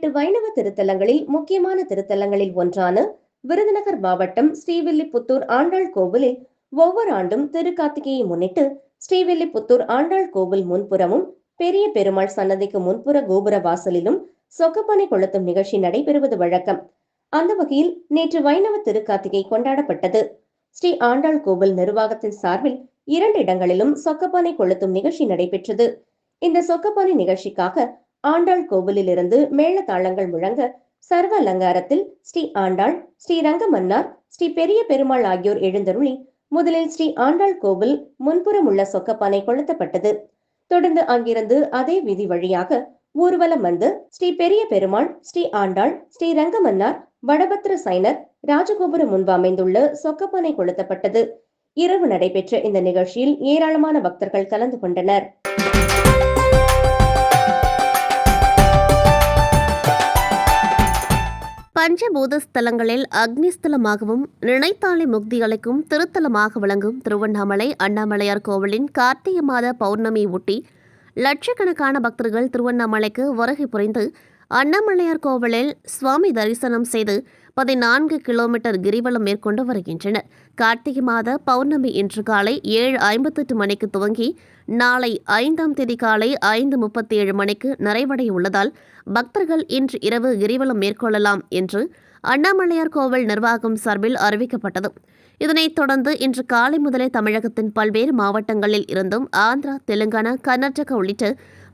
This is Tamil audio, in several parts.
பதினெட்டு வைணவ திருத்தலங்களில் முக்கியமான திருத்தலங்களில் ஒன்றான விருதுநகர் மாவட்டம் ஸ்ரீவில்லிபுத்தூர் ஆண்டாள் கோவிலில் ஒவ்வொரு ஆண்டும் திருக்கார்த்திகையை முன்னிட்டு ஸ்ரீவில்லிபுத்தூர் ஆண்டாள் கோவில் முன்புறமும் பெரிய பெருமாள் சன்னதிக்கு முன்புற கோபுர வாசலிலும் சொக்கப்பனை கொளுத்தும் நிகழ்ச்சி நடைபெறுவது வழக்கம். அந்த வகையில் நேற்று வைணவ திருக்கார்த்திகை கொண்டாடப்பட்டது. ஸ்ரீ ஆண்டாள் கோவில் நிர்வாகத்தின் சார்பில் இரண்டு இடங்களிலும் சொக்கப்பானை கொளுத்தும் நிகழ்ச்சி நடைபெற்றது. இந்த சொக்கப்பானை நிகழ்ச்சிக்காக ஆண்டாள் கோவிலில் இருந்து மேளதாளங்கள் முழங்க சர்வ அலங்காரத்தில் ஸ்ரீ ஆண்டாள் ஸ்ரீ ரங்கமன்னார் ஸ்ரீ பெரிய பெருமாள் ஆகியோர் எழுந்தருளி முதலில் ஸ்ரீ ஆண்டாள் கோவில் முன்புறம் உள்ள சொக்கப்பானை கொளுத்தப்பட்டது. தொடர்ந்து அங்கிருந்து அதே விதி வழியாக ஊர்வலம் வந்து ஸ்ரீ பெரிய பெருமாள் ஸ்ரீ ஆண்டாள் ஸ்ரீ ரங்கமன்னார் வடபத்திர சைனர் ராஜகோபுரம் முன்பு அமைந்துள்ள சொக்கப்பானை கொளுத்தப்பட்டது. இரவு நடைபெற்ற இந்த நிகழ்ச்சியில் ஏராளமான பக்தர்கள் கலந்து கொண்டனர். பஞ்சபூத ஸ்தலங்களில் அக்னிஸ்தலமாகவும் நினைத்தாலே முக்தி அளிக்கும் திருத்தலமாக விளங்கும் திருவண்ணாமலை அண்ணாமலையார் கோவிலின் கார்த்திகை மாத பௌர்ணமி ஒட்டி லட்சக்கணக்கான பக்தர்கள் திருவண்ணாமலைக்கு வருகை புரிந்து அண்ணாமலையார் கோவிலில் சுவாமி தரிசனம் செய்து பதினான்கு கிலோமீட்டர் கிரிவலம் மேற்கொண்டு வருகின்றனர். கார்த்திகை மாத பௌர்ணமி இன்று காலை ஏழு ஐம்பத்தெட்டு மணிக்கு துவங்கி நாளை ஐந்தாம் தேதி காலை ஐந்து முப்பத்தி ஏழு மணிக்கு நிறைவடைய உள்ளதால் பக்தர்கள் இன்று இரவு கிரிவலம் மேற்கொள்ளலாம் என்று அண்ணாமலையார் கோவில் நிர்வாகம் சார்பில் அறிவிக்கப்பட்டது. இதனைத் தொடர்ந்து இன்று காலை முதலே தமிழகத்தின் பல்வேறு மாவட்டங்களில் இருந்தும் ஆந்திரா தெலுங்கானா கர்நாடகா உள்ளிட்ட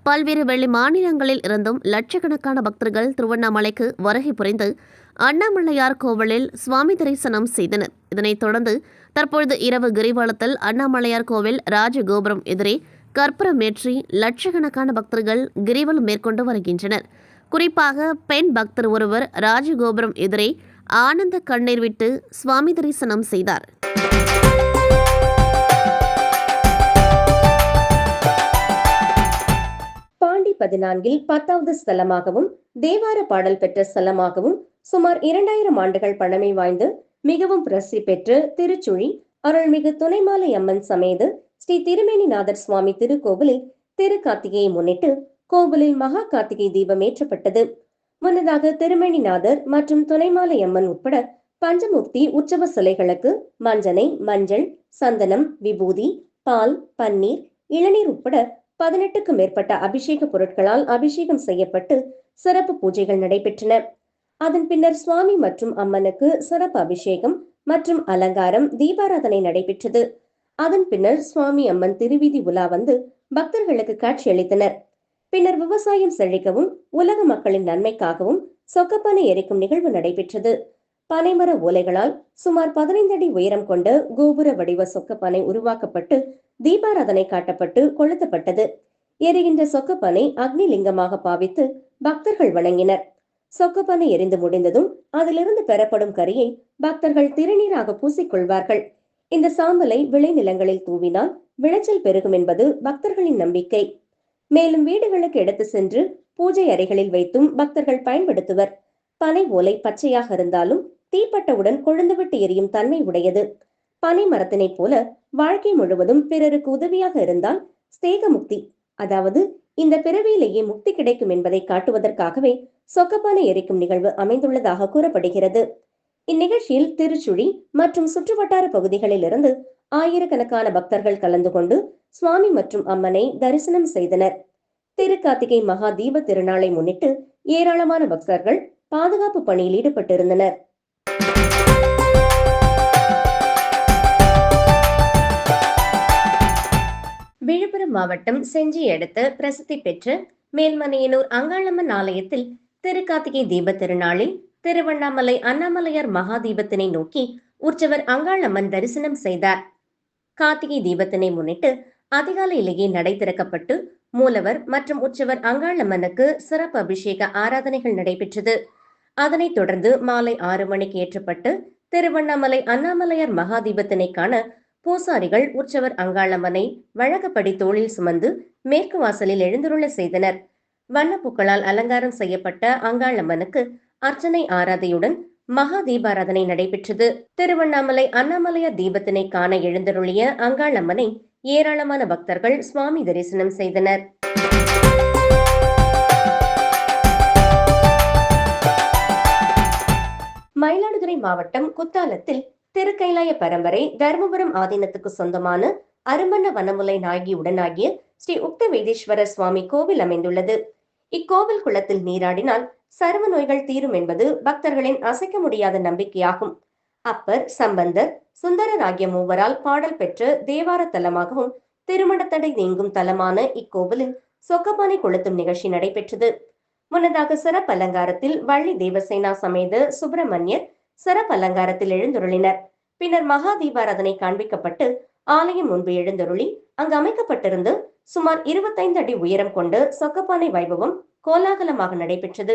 பல்வேறு வெளி மாநிலங்களில் இருந்தும் லட்சக்கணக்கான பக்தர்கள் திருவண்ணாமலைக்கு வருகை புரிந்து அண்ணாமலையார் கோவிலில் சுவாமி தரிசனம் செய்தனர். இதனைத் தொடர்ந்து தற்பொழுது இரவு கிரிவலத்தில் அண்ணாமலையார் கோவில் ராஜகோபுரம் எதிரே கற்பூரமேற்றி லட்சக்கணக்கான பக்தர்கள் கிரிவலம் மேற்கொண்டு வருகின்றனர். குறிப்பாக பெண் பக்தர் ஒருவர் ராஜகோபுரம் எதிரே ஆனந்த கண்ணீர் விட்டு சுவாமி தரிசனம் செய்தார். பாண்டி பதினான்கில் பத்தாவது ஸ்தலமாகவும் தேவார பாடல் பெற்ற ஸ்தலமாகவும் சுமார் இரண்டாயிரம் ஆண்டுகள் பழமை வாய்ந்து மிகவும் பிரசித்தி பெற்று திருச்சுழி அருள்மிகு துணைமாலை அம்மன் சமேது ஸ்ரீ திருமேனிநாதர் சுவாமி திருக்கோவிலில் திருக்கார்த்திகையை முன்னிட்டு கோவிலில் மகா கார்த்திகை தீபம் ஏற்றப்பட்டது. முன்னதாக திருமேனிநாதர் மற்றும் துணைமாலை அம்மன் உட்பட பஞ்சமுக்தி உற்சவ சிலைகளுக்கு மஞ்சனை மஞ்சள் சந்தனம் விபூதி பால் பன்னீர் இளநீர் உட்பட பதினெட்டுக்கும் மேற்பட்ட அபிஷேக பொருட்களால் அபிஷேகம் செய்யப்பட்டு சிறப்பு பூஜைகள் நடைபெற்றன. அதன் பின்னர் சுவாமி மற்றும் அம்மனுக்கு சிறப்பு அபிஷேகம் மற்றும் அலங்காரம் தீபாராதனை நடைபெற்றது. அதன் பின்னர் சுவாமி அம்மன் திருவீதி உலா வந்து பக்தர்களுக்கு காட்சியளித்தனர் பின்னர் விவசாயம் செழிக்கவும் உலக மக்களின் நன்மைக்காகவும் சொக்கப்பனை எரிக்கும் நிகழ்வு நடைபெற்றது. பனைமர ஓலைகளால் சுமார் பதினைந்து அடி உயரம் கொண்ட கோபுர வடிவ சொக்கப்பனை உருவாக்கப்பட்டு தீபாராதனை காட்டப்பட்டு கொளுத்தப்பட்டது. எரிகின்ற சொக்கப்பனை அக்னி லிங்கமாக பாவித்து பக்தர்கள் வணங்கினர். சொக்கப்பனை எரிந்து முடிந்ததும் அதிலிருந்து பெறப்படும் கரியை பக்தர்கள் திருநீராக பூசிக்கொள்வார்கள். இந்த சாம்பலை விளைநிலங்களில் தூவினால் விளைச்சல் பெருகும் என்பது பக்தர்களின் நம்பிக்கை. மேலும் வீடுகளுக்கு எடுத்து சென்று பூஜை அறைகளில் வைத்தும் பக்தர்கள் பயன்படுத்துவர். பனை ஓலை பச்சையாக இருந்தாலும் தீப்பட்டவுடன் கொழுந்துவிட்டு எரியும் தன்மை உடையது. பனை மரத்தினைப் போல வாழ்க்கை முழுவதும் பிறருக்கு உதவியாக இருந்தால் ஸ்தேகமுக்தி அதாவது இந்த பிறவியிலேயே முக்தி கிடைக்கும் என்பதை காட்டுவதற்காகவே சொக்கப்பானை எரிக்கும் நிகழ்வு அமைந்துள்ளதாக கூறப்படுகிறது. இந்நிகழ்ச்சியில் திருச்சுழி மற்றும் சுற்றுவட்டார பகுதிகளில் இருந்து ஆயிரக்கணக்கான பக்தர்கள் கலந்து கொண்டு சுவாமி மற்றும் அம்மனை தரிசனம் செய்தனர். திருக்கார்த்திகை மகா தீப திருநாளை முன்னிட்டு ஏராளமான பக்தர்கள் பாதுகாப்பு பணியில் ஈடுபட்டிருந்தனர். விழுப்புரம் மாவட்டம் செஞ்சி அடுத்த பிரசித்தி பெற்ற மேல்மனையனூர் அங்காளம்மன் ஆலயத்தில் திருக்கார்த்திகை தீப திருநாளில் திருவண்ணாமலை அண்ணாமலையார் மகாதீபத்தினை நோக்கி உற்சவர் அங்காளம்மன் தரிசனம் செய்தார். கார்த்திகை தீபத்தினை முன்னிட்டு அதிகாலையிலேயே நடை திறக்கப்பட்டு மூலவர் மற்றும் உற்சவர் அங்காளம்மனுக்கு சிறப்பு அபிஷேக ஆராதனைகள் நடைபெற்றது. அதனைத் தொடர்ந்து மாலை ஆறு மணிக்கு ஏற்றப்பட்டு திருவண்ணாமலை அண்ணாமலையார் மகாதீபத்தினை காண பூசாரிகள் உற்சவர் அங்காளம்மனை வழக்கப்படி தோளில் சுமந்து மேற்கு வாசலில் எழுந்துருள செய்தனர். வண்ணப்பூக்களால் அலங்காரம் செய்யப்பட்ட அங்காளம்மனுக்கு அர்ச்சனை ஆராதையுடன் மகா தீபாராதனை நடைபெற்றது. திருவண்ணாமலை அண்ணாமலையார் தீபத்தினை காண எழுந்தருளிய அங்காளம்மனை ஏராளமான பக்தர்கள் சுவாமி தரிசனம் செய்தனர். மயிலாடுதுறை மாவட்டம் குத்தாலத்தில் திருக்கைலாய பரம்பரை தர்மபுரம் ஆதீனத்துக்கு சொந்தமான அருமண்ண வனமுலை நாயகி உடனாகிய ஸ்ரீ உக்த வேதீஸ்வரர் சுவாமி கோவில் அமைந்துள்ளது. இக்கோவில் குளத்தில் நீராடினால் சர்வ நோய்கள் தீரும் என்பது பக்தர்களின் அசைக்க முடியாத நம்பிக்கையாகும். அப்பர் சம்பந்தர் சுந்தரர் ஆகிய மூவரால் பாடல் பெற்ற தேவார தலமாகவும் திருமணத்தடை நீங்கும் தலமான இக்கோவிலில் சொக்கபானை கொளுத்தும் நிகழ்ச்சி நடைபெற்றது. முன்னதாக சிறப்பு அலங்காரத்தில் வள்ளி தேவசேனா சமேத சுப்பிரமணியர் சிறப்பு அலங்காரத்தில் எழுந்தருளினர். பின்னர் மகா தீபாராதனை காண்பிக்கப்பட்டு ஆலயம் முன்பு எழுந்தருளி அங்கு அமைக்கப்பட்டிருந்து சுமார் இருபத்தைந்து அடி உயரம் கொண்டு சொக்கப்பானை வைபவம் கோலாகலமாக நடைபெற்றது.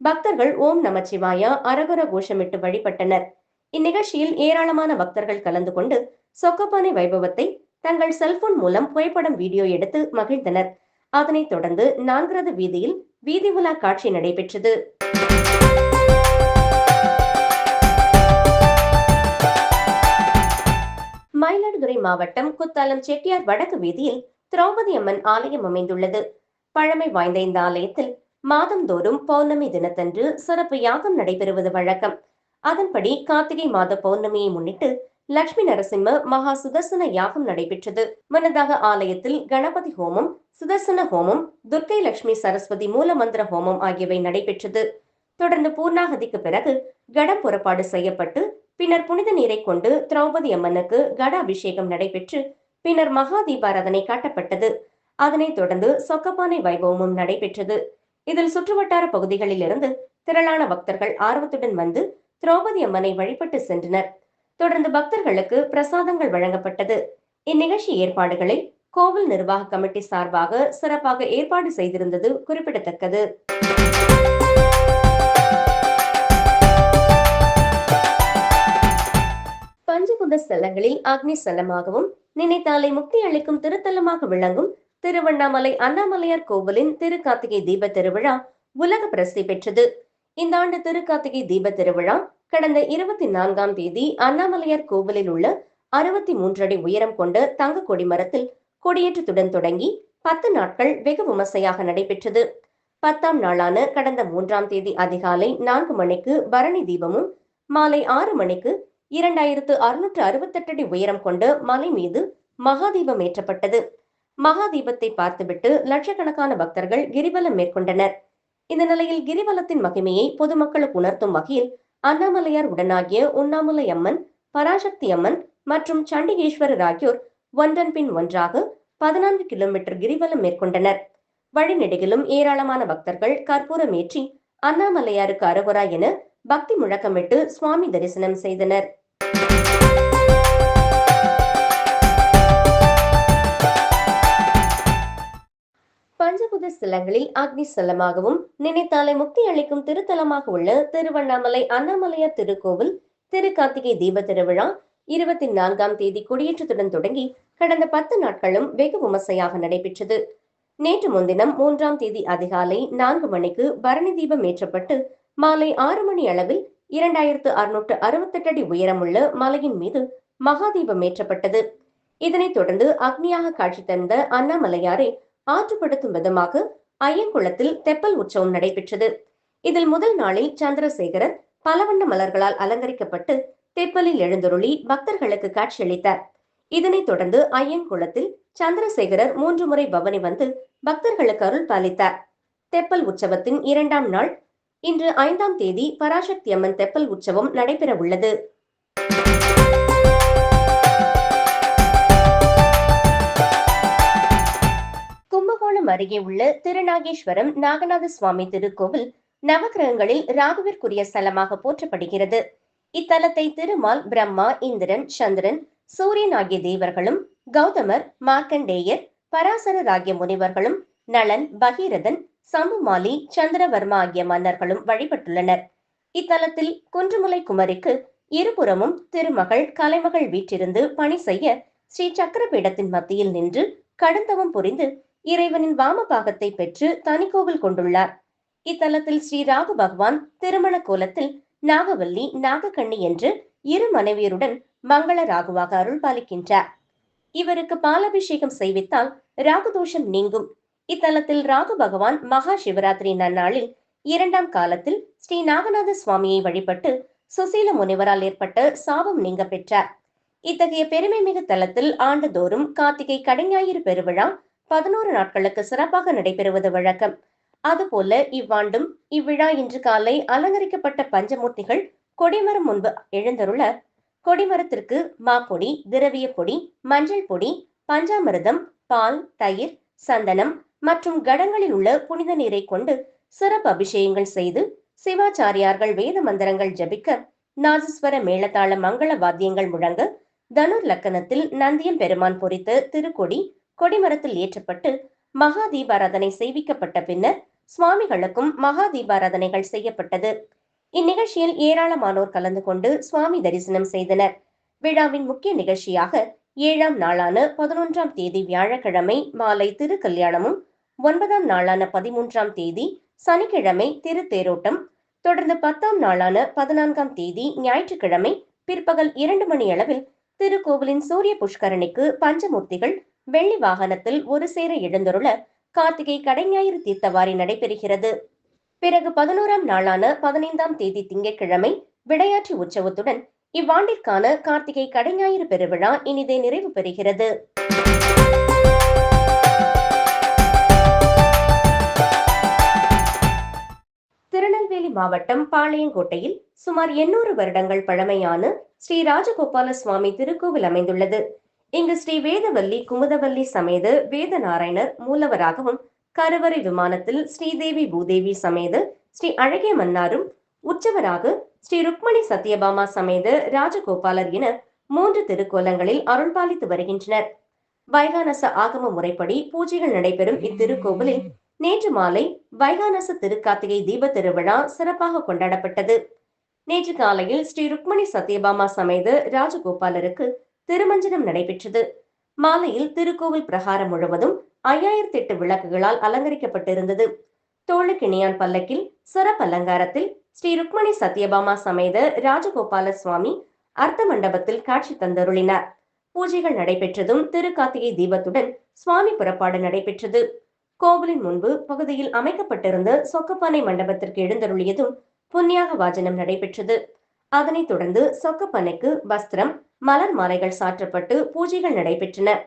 பக்தர்கள் ஓம் நமச்சிவாயா அரகர கோஷமிட்டு வழிபட்டனர். இந்நிகழ்ச்சியில் ஏராளமான பக்தர்கள் கலந்து கொண்டு சொக்கப்பானை வைபவத்தை தங்கள் செல்போன் மூலம் புகைப்படம் வீடியோ எடுத்து மகிழ்ந்தனர். அதனைத் தொடர்ந்து நான்காவது வீதியில் வீதி உலா காட்சி நடைபெற்றது. மயிலாடுதுறை மாவட்டம் குத்தாலம் செட்டியார் வடக்கு வீதியில் திரௌபதி அம்மன் ஆலயம் அமைந்துள்ளது. பழமை வாய்ந்த இந்த ஆலயத்தில் மாதந்தோறும் பௌர்ணமி தினத்தன்று சிறப்பு யாகம் நடைபெறுவது வழக்கம். அதன்படி கார்த்திகை மாத பௌர்ணமியை முன்னிட்டு லட்சுமி நரசிம்ம மகா சுதர்சன யாகம் நடைபெற்றது. முன்னதாக ஆலயத்தில் கணபதி ஹோமம் சுதர்சன ஹோமம் துர்க்கை லட்சுமி சரஸ்வதி மூலமந்திர ஹோமம் ஆகியவை நடைபெற்றது. தொடர்ந்து பூர்ணாகதிக்கு பிறகு கடம் புறப்பாடு செய்யப்பட்டு பின்னர் புனித நீரை கொண்டு திரௌபதி அம்மனுக்கு கட அபிஷேகம் நடைபெற்று பின்னர் மகா தீபாராதனை காட்டப்பட்டது. அதனைத் தொடர்ந்து சொக்கப்பானை வைபவமும் நடைபெற்றது. இதில் சுற்றுவட்டார பகுதிகளில் இருந்து திரளான பக்தர்கள் ஆர்வத்துடன் வந்து திரௌபதி அம்மனை வழிபட்டு சென்றனர். தொடர்ந்து பக்தர்களுக்கு பிரசாதங்கள் வழங்கப்பட்டது. இந்நிகழ்ச்சி ஏற்பாடுகளை கோவில் நிர்வாக கமிட்டி சார்பாக சிறப்பாக ஏற்பாடு செய்திருந்தது குறிப்பிடத்தக்கது. பஞ்சபூத ஸ்தலங்களில் அக்னி ஸ்தலமாகவும் நினைத்தாலே முக்தி அளிக்கும் திருத்தலமாக விளங்கும் திருவண்ணாமலை அண்ணாமலையார் கோவிலின் திருக்கார்த்திகை தீப திருவிழா உலக பிரசித்தி பெற்றது. இந்த ஆண்டு திருக்கார்த்திகை தீப திருவிழா கடந்த இருபத்தி நான்காம் தேதி அண்ணாமலையார் கோவிலில் உள்ள அறுபத்தி மூன்று அடி உயரம் கொண்ட தங்க கொடி மரத்தில் கொடியேற்றத்துடன் தொடங்கி பத்து நாட்கள் வெகு விமர்சையாக நடைபெற்றது. பத்தாம் நாளான கடந்த மூன்றாம் தேதி அதிகாலை நான்கு மணிக்கு பரணி தீபமும் மாலை ஆறு மணிக்கு இரண்டாயிரத்து அறுநூற்று அறுபத்தெட்டு அடி உயரம் கொண்ட மலை மீது மகாதீபம் ஏற்றப்பட்டது. மகாதீபத்தை பார்த்துவிட்டு லட்சக்கணக்கான பக்தர்கள் கிரிவலம் மேற்கொண்டனர். இந்த நிலையில் கிரிவலத்தின் மகிமையை பொதுமக்களுக்கு உணர்த்தும் வகையில் அண்ணாமலையார் உடனாகிய உண்ணாமலை அம்மன் பராசக்தி அம்மன் மற்றும் சண்டிகேஸ்வரர் ஆகியோர் ஒன்றன் பின் ஒன்றாக பதினான்கு கிலோமீட்டர் கிரிவலம் மேற்கொண்டனர். வழிநெடுகிலும் ஏராளமான பக்தர்கள் கற்பூரம் ஏற்றி அண்ணாமலையாருக்கு அரோகரா என பக்தி முழக்கமிட்டு சுவாமி தரிசனம் செய்தனர். பஞ்சபுத ஸ்தலங்களில் அக்னி ஸ்தலமாகவும் நினைத்தாலே முக்தி அளிக்கும் திருத்தலமாக உள்ள திருவண்ணாமலை அண்ணாமலையார் திருக்கோவில் திருக்கார்த்திகை தீப திருவிழா இருபத்தி நான்காம் தேதி கொடியேற்றத்துடன் தொடங்கி கடந்த பத்து நாட்களும் வெகு விமர்சையாக நடைபெற்றது. நேற்று முன்தினம் மூன்றாம் தேதி அதிகாலை நான்கு மணிக்கு பரணி தீபம் ஏற்றப்பட்டு மாலை ஆறு மணி அளவில் இரண்டாயிரத்து அறுநூற்று அறுபத்தெட்டு அடி உயரமுள்ள மலையின் மீது மகாதீபம் ஏற்றப்பட்டது. இதனைத் தொடர்ந்து அக்னியாக காட்சி தந்த அண்ணாமலையாரை ஆற்றுப்படுத்தும் விதமாக ஐயங்குளத்தில் தெப்பல் உற்சவம் நடைபெற்றது. இதில் முதல் நாளில் சந்திரசேகரன் பலவண்ண மலர்களால் அலங்கரிக்கப்பட்டு தெப்பலில் எழுந்தருளி பக்தர்களுக்கு காட்சியளித்தார். இதனைத் தொடர்ந்து ஐயங்குளத்தில் சந்திரசேகரர் மூன்று முறை பவனி வந்து பக்தர்களுக்கு அருள் பாலித்தார். தெப்பல் உற்சவத்தின் இரண்டாம் நாள் இன்று ஐந்தாம் தேதி பராசக்தி அம்மன் தெப்பல் உற்சவம் நடைபெற உள்ளது. கும்பகோணம் அருகே உள்ள திருநாகேஸ்வரம் நாகநாத சுவாமி திருக்கோவில் நவகிரகங்களில் ராகுவிற்குரிய ஸ்தலமாக போற்றப்படுகிறது. இத்தலத்தை திருமால் பிரம்மா இந்திரன் சந்திரன் சூரியன் ஆகிய தேவர்களும் கௌதமர் மார்க்கண்டேயர் பராசரர் ஆகிய முனிவர்களும் நளன் பகீரதன் சம்புமாலி சந்திரவர்மா ஆகிய மன்னர்களும் வழிபட்டுள்ளனர். இத்தலத்தில் குன்றுமுலை குமரிக்கு இருபுறமும் திருமகள் கலைமகள் வீற்றிருந்து பணி செய்ய ஸ்ரீ சக்கரபீடத்தின் மத்தியில் நின்று கடந்தவம் புரிந்து இறைவனின் வாமபாகத்தை பெற்று தனிக்கோவில் கொண்டுள்ளார். இத்தலத்தில் ஸ்ரீ ராகு பகவான் திருமண கோலத்தில் நாகவல்லி நாகக்கண்ணி என்று இரு மனைவியருடன் மங்கள ராகுவாக அருள் பாலிக்கின்றார் இவருக்கு பாலாபிஷேகம் செய்வித்தால் ராகுதோஷம் நீங்கும். இத்தலத்தில் ராகு பகவான் மகா சிவராத்திரி நன்னாளில் இரண்டாம் காலத்தில் ஸ்ரீ நாகநாத சுவாமியை வழிபட்டு சுசீல முனிவரால் ஏற்பட்ட சாபம் நீங்க பெற்றார். இத்தகைய பெருமை மிகு தலத்தில் ஆண்டுதோறும் கார்த்திகை கடைஞாயிறு பெருவிழா பதினோரு நாட்களுக்கு சிறப்பாக நடைபெறுவது வழக்கம். அதுபோல இவ்வாண்டும் இவ்விழா இன்று காலை அலங்கரிக்கப்பட்ட பஞ்சமூர்த்திகள் கொடிமரம் முன்பு எழுந்தருள கொடிமரத்திற்கு மாப்பொடி திரவிய பொடி மஞ்சள் பொடி பஞ்சாமிர்தம் பால் தயிர் சந்தனம் மற்றும் கடங்களில் உள்ள புனித நீரை கொண்டு சிறப்பு அபிஷேகங்கள் செய்து சிவாச்சாரியார்கள் வேத மந்திரங்கள் ஜபிக்க நாதஸ்வர மேளதாள மங்கள வாத்தியங்கள் முழங்க தனுர் லக்கணத்தில் நந்தியம் பெருமான் பொறித்த திருக்கொடி கொடிமரத்தில் ஏற்றப்பட்டு மகா தீபாராதனை செய்விக்கப்பட்ட பின்னர் சுவாமிகளுக்கும் மகா தீபாராதனைகள் செய்யப்பட்டது. இந்நிகழ்ச்சியில் ஏராளமானோர் கலந்து கொண்டு சுவாமி தரிசனம் செய்தனர். விழாவின் முக்கிய நிகழ்ச்சியாக ஏழாம் நாளான பதினொன்றாம் தேதி வியாழக்கிழமை மாலை திருக்கல்யாணமும் ஒன்பதாம் நாளான பதிமூன்றாம் தேதி சனிக்கிழமை திருத்தேரோட்டம் தொடர்ந்து பத்தாம் நாளான பதினான்காம் தேதி ஞாயிற்றுக்கிழமை பிற்பகல் இரண்டு மணி அளவில் திருக்கோவிலின் சூரிய புஷ்கரணிக்கு பஞ்சமூர்த்திகள் வெள்ளி வாகனத்தில் ஒரு சேர எழுந்தருள கார்த்திகை கடைஞாயிறு தீர்த்தவாரி நடைபெறுகிறது. பிறகு பதினோராம் நாளான பதினைந்தாம் தேதி திங்கட்கிழமை விடையாற்றி உற்சவத்துடன் இவ்வாண்டிற்கான கார்த்திகை கடைஞாயிறு பெருவிழா இனிதே நிறைவு பெறுகிறது. திருநெல்வேலி மாவட்டம் பாளையங்கோட்டையில் சுமார் எண்ணூறு வருடங்கள் பழமையான ஸ்ரீ ராஜகோபால சுவாமி திருக்கோவில் அமைந்துள்ளது. இங்கு ஸ்ரீ வேதவல்லி குமுதவல்லி சமேத வேத நாராயணர் மூலவராகவும் கருவறை விமானத்தில் ஸ்ரீதேவி பூதேவி சமேத ஸ்ரீ அழகிய மன்னாரும் உற்சவராக ஸ்ரீ ருக்மணி சத்யபாமா சமேத ராஜகோபாலர் என மூன்று திருக்கோலங்களில் அருள்பாலித்து வருகின்றனர். வைகானச ஆகம முறைப்படி பூஜைகள் நடைபெறும் இத்திருக்கோவிலில் நேற்று மாலை வைகானச திருக்கார்த்திகை தீப திருவிழா சிறப்பாக கொண்டாடப்பட்டது. நேற்று காலையில் ஸ்ரீ ருக்மணி சத்யபாமா சமேத ராஜகோபாலருக்கு திருமஞ்சனம் நடைபெற்றது. மாலையில் திருக்கோவில் பிரகாரம் முழுவதும் ஐயாயிரத்தி எட்டு விளக்குகளால் அலங்கரிக்கப்பட்டிருந்தது. தோளுக்கிணியான் பல்லக்கில் சிறப்பு அலங்காரத்தில் ஸ்ரீ ருக்மணி சத்யபாமா சமேத ராஜகோபால சுவாமி அர்த்த மண்டபத்தில் காட்சி தந்தருளினார். பூஜைகள் நடைபெற்றதும் திருக்கார்த்திகை தீபத்துடன் சுவாமி புறப்பாடு நடைபெற்றது. கோவிலின் முன்பு பகுதியில் அமைக்கப்பட்டிருந்த சொக்கப்பானை மண்டபத்திற்கு எழுந்தருளியதும் புண்ணியாக வாஜனம் நடைபெற்றது. அதனைத் தொடர்ந்து சொக்கப்பனைக்கு வஸ்திரம் மலர் மாலைகள் சாற்றப்பட்டு பூஜைகள் நடைபெற்றன.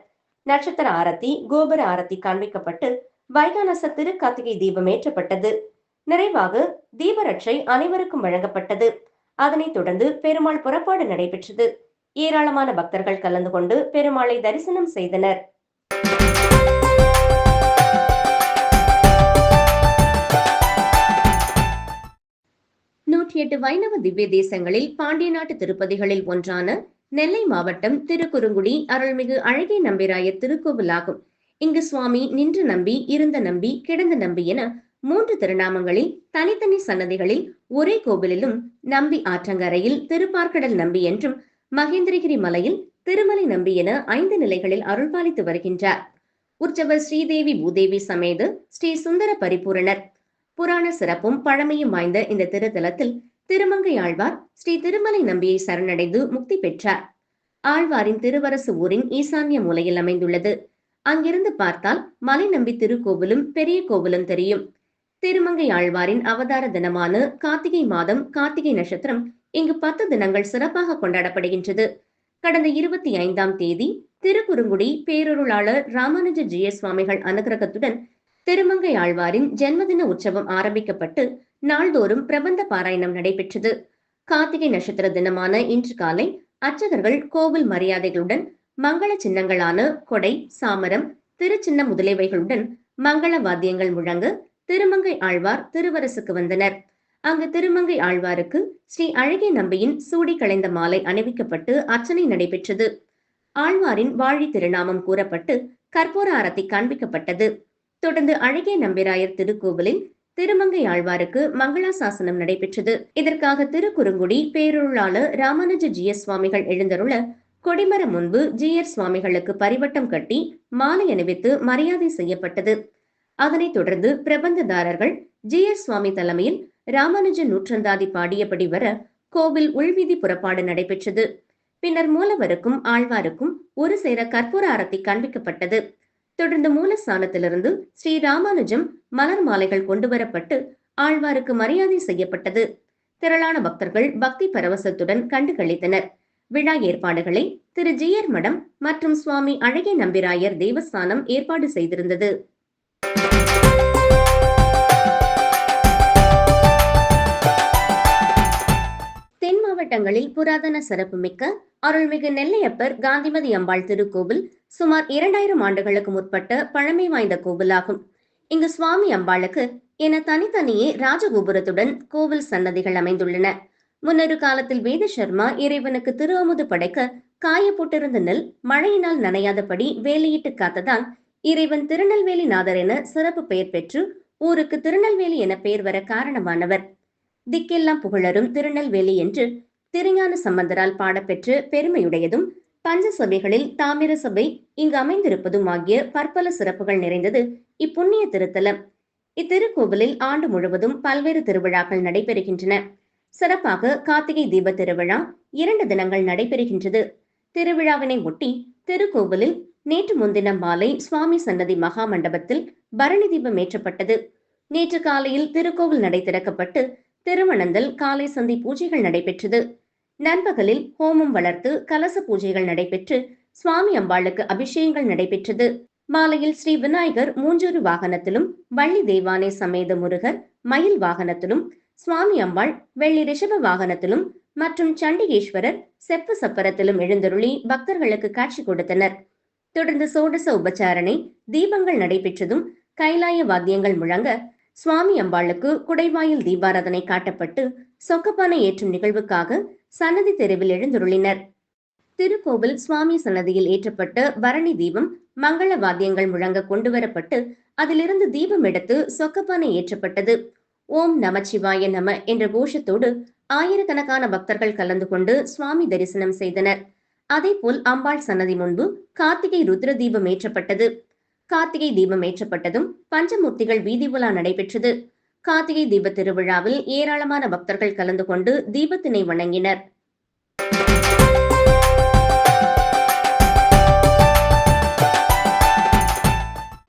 நட்சத்திர ஆரத்தி கோபுர ஆரத்தி காண்பிக்கப்பட்டு வைகானச திருக்கார்த்திகை தீபம் ஏற்றப்பட்டது. நிறைவாக தீபரட்சை அனைவருக்கும் வழங்கப்பட்டது. அதனைத் தொடர்ந்து பெருமாள் புறப்பாடு நடைபெற்றது. ஏராளமான பக்தர்கள் கலந்து கொண்டு பெருமாளை தரிசனம் செய்தனர். தொன்னூற்றி எட்டு வைணவ திவ்ய தேசங்களில் பாண்டிய நாட்டு திருப்பதிகளில் ஒன்றான நெல்லை மாவட்டம் திருக்குறுங்குடி அருள்மிகு அழகிய நம்பிராய திருக்கோவிலாகும். இங்கு சுவாமி நின்று நம்பி இருந்த நம்பி கிடந்த நம்பி என மூன்று திருநாமங்களில் தனித்தனி சன்னதிகளில் ஒரே கோவிலிலும் நம்பி ஆற்றங்கரையில் திருப்பார்கடல் நம்பி என்றும் மகேந்திரகிரி மலையில் திருமலை நம்பி என ஐந்து நிலைகளில் அருள்பாலித்து வருகின்றார். உற்சவர் ஸ்ரீதேவி பூதேவி சமேது ஸ்ரீ சுந்தர பரிபூரணர். புராண சிறப்பும் பழமையும் வாய்ந்த இந்த திருத்தலத்தில் திருமங்கை ஆழ்வார் ஸ்ரீ திருமலை நம்பியை சரணடைந்து முக்தி பெற்றார். ஆழ்வாரின் திருவரசு ஊரின் ஈசான்ய மூலையில் அமைந்துள்ளது. அங்கிருந்து பார்த்தால் மலை நம்பி திருக்கோவிலும் பெரிய கோவிலும் தெரியும். திருமங்கை ஆழ்வாரின் அவதார தினமான கார்த்திகை மாதம் கார்த்திகை நட்சத்திரம் இங்கு பத்து தினங்கள் சிறப்பாக கொண்டாடப்படுகின்றது. கடந்த இருபத்தி ஐந்தாம் தேதி திருக்குறுங்குடி பேரொருளாளர் ராமானுஜ ஜிய சுவாமிகள் அனுகிரகத்துடன் திருமங்கை ஆழ்வாரின் ஜென்மதின உற்சவம் ஆரம்பிக்கப்பட்டு நாள்தோறும் பிரபந்த பாராயணம் நடைபெற்றது. கார்த்திகை நட்சத்திர தினமான இன்று காலை அர்ச்சகர்கள் கோவில் மரியாதைகளுடன் மங்கள சின்னங்களான கொடை சாமரம் திருச்சின்ன முதலியவைகளுடன் மங்கள வாத்தியங்கள் முழங்க திருமங்கை ஆழ்வார் திருவரசுக்கு வந்தனர். அங்கு திருமங்கை ஆழ்வாருக்கு ஸ்ரீ அழகிய நம்பியின் சூடி களைந்த மாலை அணிவிக்கப்பட்டு அர்ச்சனை நடைபெற்றது. ஆழ்வாரின் வாழி திருநாமம் கூறப்பட்டு கற்பூர ஆரத்தி காண்பிக்கப்பட்டது. தொடர்ந்து அழகிய நம்பிராயர் திருக்கோவிலில் திருமங்கை ஆழ்வாருக்கு மங்களாசாசனம் நடைபெற்றது. இதற்காக திருக்குறுங்குடி பேரொருளாளர் ராமானுஜ ஜி எஸ் சுவாமிகள் எழுந்தருள கொடிமரம் முன்பு ஜி எஸ் சுவாமிகளுக்கு பரிவட்டம் கட்டி மாலை அணிவித்து மரியாதை செய்யப்பட்டது. அதனைத் தொடர்ந்து பிரபந்ததாரர்கள் ஜி எஸ் சுவாமி தலைமையில் ராமானுஜ நூற்றந்தாதி பாடியபடி வர கோவில் உள்வீதி புறப்பாடு நடைபெற்றது. பின்னர் மூலவருக்கும் ஆழ்வாருக்கும் ஒரு சேர கற்பூர ஆரத்தி காண்பிக்கப்பட்டது. தொடர்ந்து மூலஸ்தானத்திலிருந்து ஸ்ரீ ராமானுஜம் மலர் மாலைகள் கொண்டு வரப்பட்டு ஆழ்வாருக்கு மரியாதை செய்யப்பட்டது. திரளான பக்தர்கள் பக்தி பரவசத்துடன் கண்டு கழித்தனர் விழா ஏற்பாடுகளை திரு ஜியர் மடம் மற்றும் சுவாமி அழகிய நம்பிராயர் தேவஸ்தானம் ஏற்பாடு செய்திருந்தது. தென் மாவட்டங்களில் புராதன சிறப்புமிக்க அருள்மிகு நெல்லையப்பர் காந்திமதி அம்பாள் திருக்கோவில் சுமார் இரண்டாயிரம் ஆண்டுகளுக்கு முற்பட்ட பழமை வாய்ந்த கோவிலாகும். இங்கு சுவாமி அம்பாளுக்கு என தனித்தனியே ராஜகோபுரத்துடன் கோவில் சன்னதிகள் அமைந்துள்ளன. முன்னொரு காலத்தில் வேத சர்மா இறைவனுக்கு திரு அமுது படைக்க காய போட்டிருந்த நெல் மழையினால் நனையாதபடி வேலையிட்டு காத்ததால் இறைவன் திருநெல்வேலி நாதர் என சிறப்பு பெயர் பெற்று ஊருக்கு திருநெல்வேலி என பெயர் வர காரணமானவர். திக்கெல்லாம் புகழரும் திருநெல்வேலி என்று திருஞான சம்பந்தரால் பாடப்பெற்று பெருமையுடையதும் பஞ்ச சபைகளில் தாமிர சபை இங்கு அமைந்திருப்பதும் ஆகிய பற்பல சிறப்புகள் நிறைந்தது இப்புண்ணிய திருத்தலம். இத்திருக்கோவிலில் ஆண்டு முழுவதும் பல்வேறு திருவிழாக்கள் நடைபெறுகின்றன. சிறப்பாக கார்த்திகை தீப திருவிழா இரண்டு தினங்கள் நடைபெறுகின்றது. திருவிழாவினை ஒட்டி திருக்கோவிலில் நேற்று முன்தினம் மாலை சுவாமி சன்னதி மகா மண்டபத்தில் பரணி தீபம் ஏற்றப்பட்டது. நேற்று காலையில் திருக்கோவில் நடை திறக்கப்பட்டு திருவனந்தல் காலை சந்தி பூஜைகள் நடைபெற்றது. நண்பகலில் ஹோமம் வளர்த்து கலச பூஜைகள் நடைபெற்று சுவாமி அம்பாளுக்கு அபிஷேகங்கள் நடைபெற்றது. மாலையில் ஸ்ரீ விநாயகர் மூஞ்சூறு வாகனத்திலும் வள்ளி தெய்வானை சமேத முருகர் மயில் வாகனத்திலும் சுவாமி அம்பாள் வெள்ளி ரிஷப வாகனத்திலும் மற்றும் சண்டிகேஸ்வரர் செப்பு சப்பரத்திலும் எழுந்தருளி பக்தர்களுக்கு காட்சி கொடுத்தனர். தொடர்ந்து சோடச உபச்சாரணை தீபங்கள் நடைபெற்றதும் கைலாய வாத்தியங்கள் முழங்க சுவாமி அம்பாளுக்கு குடைவாயில் தீபாராதனை காட்டப்பட்டு சொக்கப்பானை ஏற்றும் நிகழ்வுக்காக சன்னதி தெருவில் எழுந்துருளினர். திருக்கோவில் சுவாமி சன்னதியில் ஏற்றப்பட்ட பரணி தீபம் மங்கள வாத்தியங்கள் முழங்க கொண்டுவரப்பட்டு அதிலிருந்து தீபம் எடுத்து சொக்கப்பானை ஏற்றப்பட்டது. ஓம் நமச்சிவாய நம என்ற கோஷத்தோடு ஆயிரக்கணக்கான பக்தர்கள் கலந்து கொண்டு சுவாமி தரிசனம் செய்தனர். அதேபோல் அம்பாள் சன்னதி முன்பு கார்த்திகை ருத்ர தீபம் ஏற்றப்பட்டது. கார்த்திகை தீபம் ஏற்றப்பட்டதும் பஞ்சமூர்த்திகள் வீதி உலா நடைபெற்றது. கார்த்திகை தீப திருவிழாவில் ஏராளமான பக்தர்கள் கலந்து கொண்டு தீபத்தினை வணங்கினர்.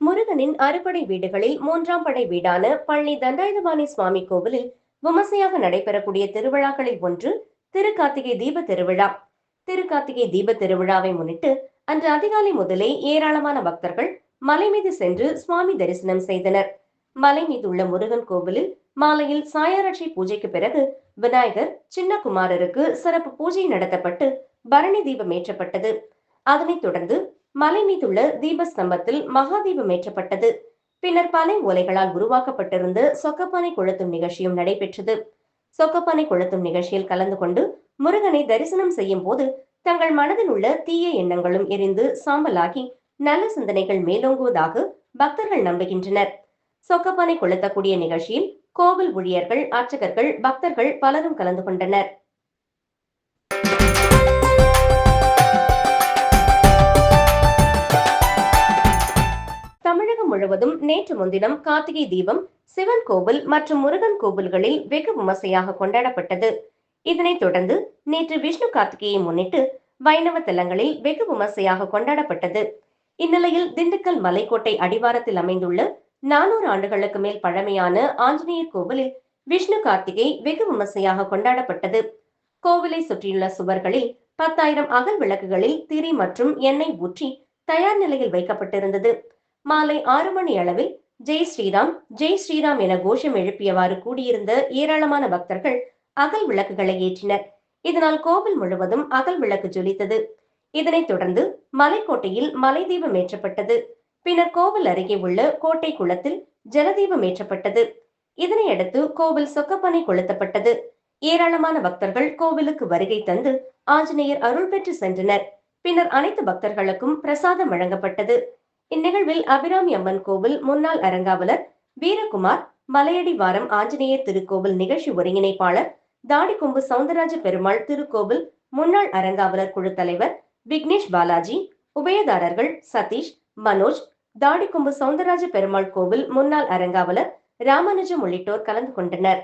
முருகனின் அறுபடை வீடுகளில் மூன்றாம் படை வீடான பழனி தண்டாயுதபாணி சுவாமி கோவிலில் விமர்சையாக நடைபெறக்கூடிய திருவிழாக்களில் ஒன்று திருக்கார்த்திகை தீப திருவிழா. திருக்கார்த்திகை தீப திருவிழாவை முன்னிட்டு அன்று அதிகாலை முதலே ஏராளமான பக்தர்கள் மலை மீது சென்று சுவாமி தரிசனம் செய்தனர். மலை மீது உள்ள முருகன் கோவிலில் மாலையில் சாயாராட்சி பூஜைக்கு பிறகு விநாயகர் சின்னகுமாரருக்கு சிறப்பு பூஜை நடத்தப்பட்டு பரணி தீபம் ஏற்றப்பட்டது. அதனைத் தொடர்ந்து மலை மீதுள்ள தீபஸ்தம்பத்தில் மகாதீபம் ஏற்றப்பட்டது. பின்னர் பனை ஓலைகளால் உருவாக்கப்பட்டிருந்த சொக்கப்பானை கொளுத்தும் நிகழ்ச்சியும் நடைபெற்றது. சொக்கப்பானை கொளுத்தும் நிகழ்ச்சியில் கலந்து கொண்டு முருகனை தரிசனம் செய்யும் போது தங்கள் மனதில் உள்ள தீய எண்ணங்களும் எரிந்து சாம்பலாகி நல்ல சிந்தனைகள் மேலோங்குவதாக பக்தர்கள் நம்புகின்றனர். சொக்கப்பானை கொளுத்தக்கூடிய நிகழ்ச்சியில் கோவில் ஊழியர்கள் அர்ச்சகர்கள் பக்தர்கள் பலரும் கலந்து கொண்டனர். தமிழகம் முழுவதும் நேற்று முன்தினம் கார்த்திகை தீபம் சிவன் கோவில் மற்றும் முருகன் கோவில்களில் வெகு விமர்சையாக கொண்டாடப்பட்டது. இதனைத் தொடர்ந்து நேற்று விஷ்ணு கார்த்திகையை முன்னிட்டு வைணவ தலங்களில் வெகு விமர்சையாக கொண்டாடப்பட்டது. இந்நிலையில் திண்டுக்கல் மலைக்கோட்டை அடிவாரத்தில் அமைந்துள்ள நானூறு ஆண்டுகளுக்கு மேல் பழமையான ஆஞ்சநேயர் கோவிலில் விஷ்ணு கார்த்திகை வெகு விமர்சையாக கொண்டாடப்பட்டது. கோவிலை சுற்றியுள்ள சுவர்களில் பத்தாயிரம் அகல் விளக்குகளில் திரி மற்றும் எண்ணெய் ஊற்றி தயார் நிலையில் வைக்கப்பட்டிருந்தது. மாலை ஆறு மணி அளவில் ஜெய் ஸ்ரீராம் ஜெய் ஸ்ரீராம் என கோஷம் எழுப்பியவாறு கூடியிருந்த ஏராளமான பக்தர்கள் அகல் விளக்குகளை ஏற்றினர். இதனால் கோவில் முழுவதும் அகல் விளக்கு ஜொலித்தது. இதனைத் தொடர்ந்து மலைக்கோட்டையில் மலை தீபம் ஏற்றப்பட்டது. பின்னர் கோவில் அருகே உள்ள கோட்டை குளத்தில் ஜலதீபம் ஏற்றப்பட்டது. இதனையடுத்து கோவில் சொக்கப்பனை கொளுத்தப்பட்டது. ஏராளமான பக்தர்கள் கோவிலுக்கு வருகை தந்து ஆஞ்சநேயர் அருள் பெற்று சென்றனர். பின்னர் அனைத்து பக்தர்களுக்கும் பிரசாதம் வழங்கப்பட்டது. இந்நிகழ்வில் அபிராமி அம்மன் கோவில் முன்னாள் அரங்காவலர் வீரகுமார் மலையடி வாரம் ஆஞ்சநேயர் திருக்கோவில் நிகழ்ச்சி ஒருங்கிணைப்பாளர் தாடிக்கொம்பு சவுந்தரராஜ பெருமாள் திருக்கோவில் முன்னாள் அரங்காவலர் குழு தலைவர் விக்னேஷ் பாலாஜி உபயதாரர்கள் சதீஷ் மனோஜ் தாடிக்கொம்பு சவுந்தரராஜ பெருமாள் கோவில் முன்னாள் அரங்காவலர் ராமானுஜம் உள்ளிட்டோர் கலந்து கொண்டனர்.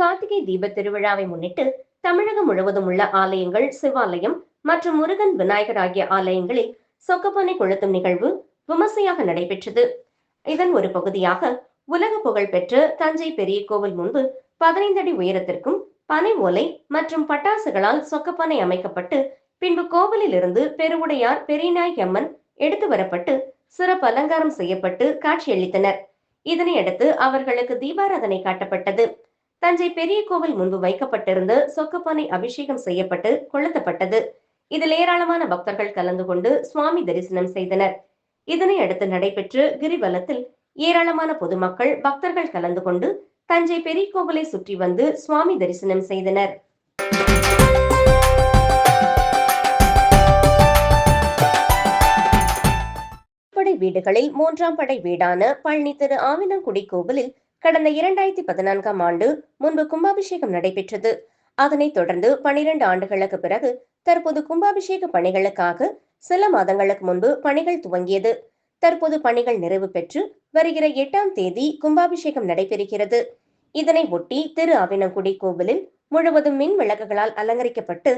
கார்த்திகை தீப திருவிழாவை முன்னிட்டு தமிழகம் முழுவதும் உள்ள ஆலயங்கள் சிவாலயம் மற்றும் முருகன் விநாயகர் ஆகிய ஆலயங்களில் சொக்கப்பானை கொளுத்தும் நிகழ்வு விமர்சையாக நடைபெற்றது. இதன் ஒரு பகுதியாக உலக புகழ்பெற்ற தஞ்சை பெரிய கோவில் முன்பு பதினைந்து அடி உயரத்திற்கும் பனை ஓலை மற்றும் பட்டாசுகளால் சொக்கப்பனை அமைக்கப்பட்டு பின்பு கோவிலில் இருந்து பெருவுடையார் பெரியநாய் அம்மன் எடுத்து வரப்பட்டு சிறப்பு அலங்காரம் செய்யப்பட்டு காட்சியளித்தனர். இதனையடுத்து அவர்களுக்கு தீபாராதனை காட்டப்பட்டது. தஞ்சை பெரிய கோவில் முன்பு வைக்கப்பட்டிருந்த சொக்கப்பனை அபிஷேகம் செய்யப்பட்டு கொளுத்தப்பட்டது. இதில் ஏராளமான பக்தர்கள் கலந்து கொண்டு சுவாமி தரிசனம் செய்தனர். இதனை அடுத்து நடைபெற்ற கிரிவலத்தில் ஏராளமான பொதுமக்கள் பக்தர்கள் கலந்து கொண்டு தஞ்சை பெரிய கோவிலை சுற்றி வந்து சுவாமி தரிசனம் செய்தனர். படை வீடுகளில் மூன்றாம் படை வீடான பழனி திரு ஆவினங்குடி கோவிலில் கடந்த இரண்டாயிரத்தி பதினான்காம் ஆண்டு முன்பு கும்பாபிஷேகம் நடைபெற்றது. அதனைத் தொடர்ந்து பனிரெண்டு ஆண்டுகளுக்கு பிறகு தற்போது கும்பாபிஷேக பணிகளுக்காக சில மாதங்களுக்கு முன்பு பணிகள் துவங்கியது. தற்போது பணிகள் நிறைவு பெற்று வருகிற எட்டாம் தேதி கும்பாபிஷேகம் நடைபெறுகிறது. இதனை ஒட்டி திரு அவினங்குடி கோவிலில் முழுவதும் மின் விளக்குகளால் அலங்கரிக்கப்பட்டு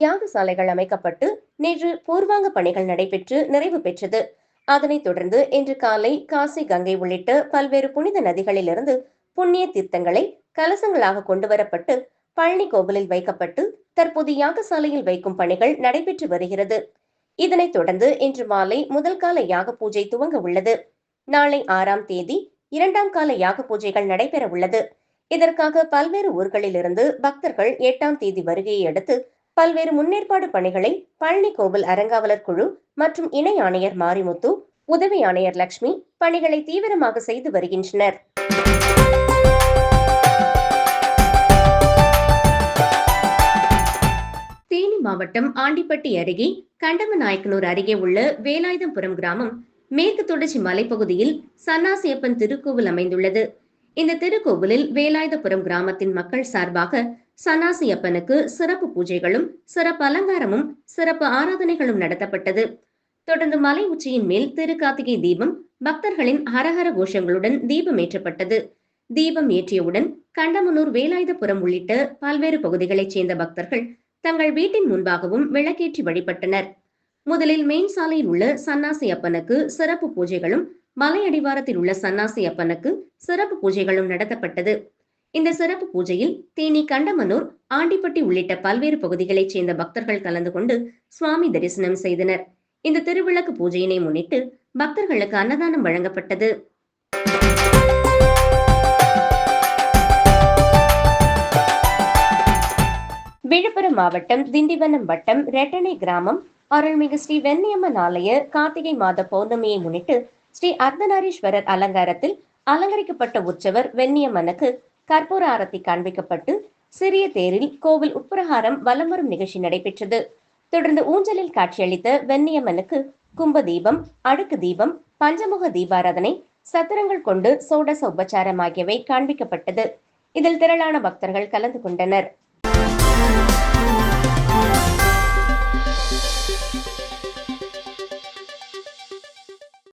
யாகசாலைகள் அமைக்கப்பட்டு நேற்று பூர்வாங்க பணிகள் நடைபெற்று நிறைவு பெற்றது. அதனைத் தொடர்ந்து இன்று காலை காசி கங்கை உள்ளிட்ட பல்வேறு புனித நதிகளிலிருந்து புண்ணிய தீர்த்தங்களை கலசங்களாக கொண்டு வரப்பட்டு பழனி கோவிலில் வைக்கப்பட்டு தற்போது யாகசாலையில் வைக்கும் பணிகள் நடைபெற்று வருகிறது. இதனைத் தொடர்ந்து இன்று மாலை முதல் கால யாக பூஜை துவங்க உள்ளது. நாளை ஆறாம் தேதி இரண்டாம் கால யாக பூஜைகள் நடைபெற உள்ளது. இதற்காக பல்வேறு ஊர்களிலிருந்து பக்தர்கள் எட்டாம் தேதி வருகையை அடுத்து பல்வேறு முன்னேற்பாடு பணிகளை பழனி கோவில் அறங்காவலர் குழு மற்றும் இணை ஆணையர் மாரிமுத்து உதவி ஆணையர் லட்சுமி பணிகளை தீவிரமாக செய்து வருகின்றனர். தேனி மாவட்டம் ஆண்டிப்பட்டி அருகே கண்டமநாயக்கனூர் அருகே உள்ள வேலாயுதம்புரம் கிராமம் மேற்கு தொடர்ச்சி மலைப்பகுதியில் சன்னாசியப்பன் திருக்கோவில் அமைந்துள்ளது. இந்த திருக்கோவிலில் வேலாயுதபுரம் கிராமத்தின் மக்கள் சார்பாக சன்னாசியப்பனுக்கு சிறப்பு பூஜைகளும் சிறப்பு அலங்காரமும் சிறப்பு ஆராதனைகளும் நடத்தப்பட்டது. தொடர்ந்து மலை உச்சியின் மேல் திருக்கார்த்திகை தீபம் பக்தர்களின் ஹரஹர கோஷங்களுடன் தீபம் ஏற்றப்பட்டது. தீபம் ஏற்றியவுடன் கண்டமனூர் வேலாயுதபுரம் உள்ளிட்ட பல்வேறு பகுதிகளைச் சேர்ந்த பக்தர்கள் தங்கள் வீட்டின் முன்பாகவும் விளக்கேற்றி வழிபட்டனர். முதலில் மெயின் சாலையில் உள்ள சன்னாசி அப்பனுக்கு சிறப்பு பூஜைகளும் மலை அடிவாரத்தில் உள்ள சன்னாசி அப்பனுக்கு சிறப்பு பூஜைகளும் நடத்தப்பட்டது. இந்த சிறப்பு பூஜையில் தேனி கண்டமனூர் ஆண்டிப்பட்டி உள்ளிட்ட பல்வேறு பகுதிகளைச் சேர்ந்த பக்தர்கள் கலந்து கொண்டு சுவாமி தரிசனம் செய்தனர். இந்த திருவிளக்கு பூஜையினை முன்னிட்டு பக்தர்களுக்கு அன்னதானம் வழங்கப்பட்டது. விழுப்புரம் மாவட்டம் திண்டிவனம் வட்டம் ரெட்டனை கிராமம். அருள்மிகு ஸ்ரீ வெண்ணியம்மன் ஆலய கார்த்திகை மாத பௌர்ணமியை முன்னிட்டு ஸ்ரீ அர்த்தநாரீஸ்வரர் அலங்காரத்தில் அலங்கரிக்கப்பட்ட உற்சவர் வெண்ணியம்மனுக்கு கற்பூர ஆரத்தி காண்பிக்கப்பட்டு சிறிய தேரில் கோவில் உட்பிரகாரம் வலம் வரும் நிகழ்ச்சி நடைபெற்றது. தொடர்ந்து ஊஞ்சலில் காட்சியளித்த வெண்ணியம்மனுக்கு கும்ப தீபம் அடுக்கு தீபம் பஞ்சமுக தீபாராதனை சத்திரங்கள் கொண்டு சோடச உபச்சாரம் ஆகியவை காண்பிக்கப்பட்டது. இதில் திரளான பக்தர்கள் கலந்து கொண்டனர்.